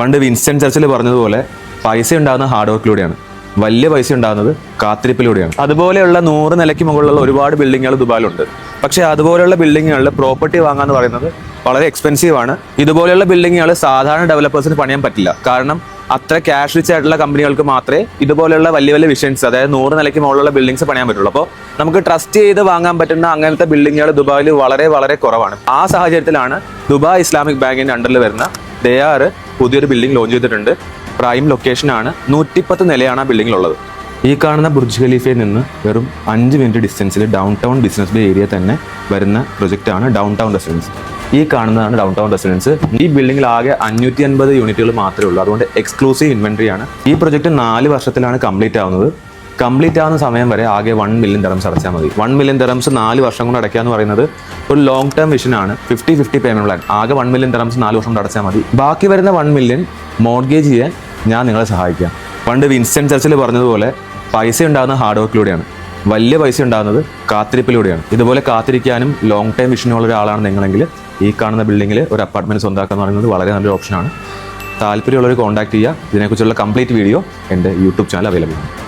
പണ്ട് Winston Churchill പറഞ്ഞതുപോലെ പൈസ ഉണ്ടാകുന്ന ഹാർഡ് വർക്കിലൂടെയാണ് വലിയ പൈസ ഉണ്ടാകുന്നത് കാത്തിരിപ്പിലൂടെയാണ്. അതുപോലെയുള്ള നൂറ് നിലയ്ക്ക് മുകളിലുള്ള ഒരുപാട് ബിൽഡിങ്ങുകൾ ദുബായിലുണ്ട്. പക്ഷേ അതുപോലെയുള്ള ബിൽഡിങ്ങുകളിൽ പ്രോപ്പർട്ടി വാങ്ങാന്ന് പറയുന്നത് വളരെ എക്സ്പെൻസീവ് ആണ്. ഇതുപോലെയുള്ള ബിൽഡിങ്ങുകൾ സാധാരണ ഡെവലപ്പേഴ്സിന് പണിയാൻ പറ്റില്ല. കാരണം അത്ര ക്യാഷ് റിച്ച് ആയിട്ടുള്ള കമ്പനികൾക്ക് മാത്രമേ ഇതുപോലെയുള്ള വലിയ വലിയ വിഷൻസ് അതായത് നൂറ് നിലയ്ക്ക് മുകളിലുള്ള ബിൽഡിങ്സ് പണിയാൻ പറ്റുള്ളൂ. അപ്പോൾ നമുക്ക് ട്രസ്റ്റ് ചെയ്ത് വാങ്ങാൻ പറ്റുന്ന അങ്ങനത്തെ ബിൽഡിങ്ങുകൾ ദുബായിൽ വളരെ വളരെ കുറവാണ്. ആ സാഹചര്യത്തിലാണ് ദുബായ് ഇസ്ലാമിക് ബാങ്കിന്റെ അണ്ടറിൽ വരുന്ന ദയാറ് പുതിയൊരു ബിൽഡിംഗ് ലോഞ്ച് ചെയ്തിട്ടുണ്ട്. പ്രൈം ലൊക്കേഷൻ ലൊക്കേഷനാണ് നൂറ്റിപ്പത്ത് നിലയാണ് ആ ബിൽഡിങ്ങിലുള്ളത് ഈ കാണുന്ന ബുർജ് ഖലീഫയിൽ നിന്ന് വെറും അഞ്ച് മിനിറ്റ് ഡിസ്റ്റൻസിൽ downtown Business Bay area തന്നെ വരുന്ന പ്രൊജക്റ്റാണ് ഡൗൺ ടൗൺ റെസിഡൻസ് ഈ കാണുന്നതാണ് ഡൗൺ ടൗൺ റെസിഡൻസ് ഈ ബിൽഡിംഗിൽ ആകെ അഞ്ഞൂറ്റി അൻപത് യൂണിറ്റുകൾ മാത്രമേ ഉള്ളൂ. അതുകൊണ്ട് എക്സ്ക്ലൂസീവ് ഇൻവെന്ററി ആണ്. ഈ പ്രൊജക്റ്റ് നാല് വർഷത്തിലാണ് കംപ്ലീറ്റ് ആവുന്നത്. കംപ്ലീറ്റ് ആവുന്ന സമയം വരെ ആകെ വൺ മില്യൺ തെറംസ് അടച്ചാൽ മതി. വൺ മില്യൺ തെറംസ് നാല് വർഷം കൊണ്ട് അടയ്ക്കുക എന്ന് പറയുന്നത് ഒരു ലോങ് ടേം വിഷൻ ആണ്. ഫിഫ്റ്റി ഫിഫ്റ്റി പേയ്മെന്റ് പ്ലാൻ ആകെ വൺ മില്യൺ തെറംസ് നാല് വർഷം കൊണ്ട് അടച്ചാൽ മതി. ബാക്കി വരുന്ന വൺ മില്യൺ മോർഗേജ് ചെയ്യാൻ ഞാൻ നിങ്ങളെ സഹായിക്കാം. പണ്ട് വിൻസ്റ്റൻ ചർച്ചിൽ പറഞ്ഞതുപോലെ പൈസ ഉണ്ടാകുന്ന ഹാർഡ് വർക്കിലൂടെയാണ് വലിയ പൈസ ഉണ്ടാകുന്നത് കാത്തിരിപ്പിലൂടെയാണ്. ഇതുപോലെ കാത്തിരിക്കാനും ലോങ് ടൈം വിഷനുള്ള ഒരാളാണ് നിങ്ങളെങ്കിൽ ഈ കാണുന്ന ബിൽഡിങ്ങിൽ ഒരു അപ്പാർട്ട്മെന്റ് സ്വന്തമാക്കുക എന്ന് പറയുന്നത് വളരെ നല്ലൊരു ഓപ്ഷനാണ് താല്പര്യമുള്ളവർ കോൺടാക്ട് ചെയ്യുക. ഇതിനെക്കുറിച്ചുള്ള കംപ്ലീറ്റ് വീഡിയോ എന്റെ യൂട്യൂബ് ചാനൽ അവൈലബിൾ ആണ്.